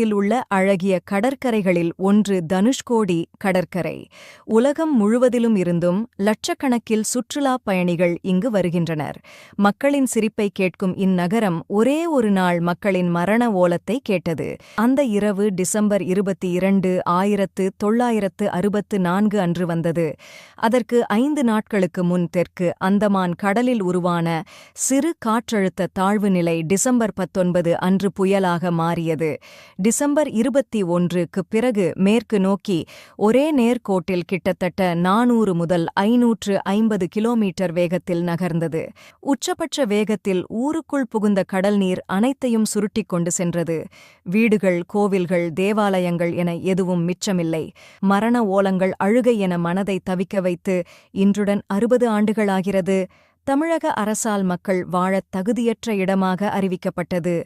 உலகத்தில் உள்ள அழகிய கடற்கரைகளில் ஒன்று தனுஷ்கோடி கடற்கரை. உலகம் முழுவதிலும் இருந்தும் லட்சக்கணக்கில் சுற்றுலாப் பயணிகள் இங்கு வருகின்றனர். மக்களின் சிரிப்பை கேட்கும் இந்நகரம் ஒரே ஒரு நாள் மக்களின் மரண ஓலத்தை கேட்டது. அந்த இரவு டிசம்பர் இருபத்தி இரண்டு ஆயிரத்து தொள்ளாயிரத்து அறுபத்து நான்கு அன்று வந்தது. அதற்கு ஐந்து நாட்களுக்கு முன் தெற்கு அந்தமான் கடலில் உருவான சிறு காற்றழுத்த தாழ்வு நிலை டிசம்பர் பத்தொன்பது அன்று புயலாக மாறியது. டிசம்பர் இருபத்தி ஒன்றுக்கு பிறகு மேற்கு நோக்கி ஒரே நேர்கோட்டில் கிட்டத்தட்ட நானூறு முதல் ஐநூற்று ஐம்பது கிலோமீட்டர் வேகத்தில் நகர்ந்தது. உச்சபட்ச வேகத்தில் ஊருக்குள் புகுந்த கடல் நீர் அனைத்தையும் சுருட்டிக் கொண்டு சென்றது. வீடுகள் கோவில்கள் தேவாலயங்கள் என எதுவும் மிச்சமில்லை. மரண ஓலங்கள் அழுகை என மனதை தவிக்க வைத்து இன்றுடன் அறுபது ஆண்டுகளாகிறது. தமிழக அரசால் மக்கள் வாழத் தகுதியற்ற இடமாக அறிவிக்கப்பட்டது.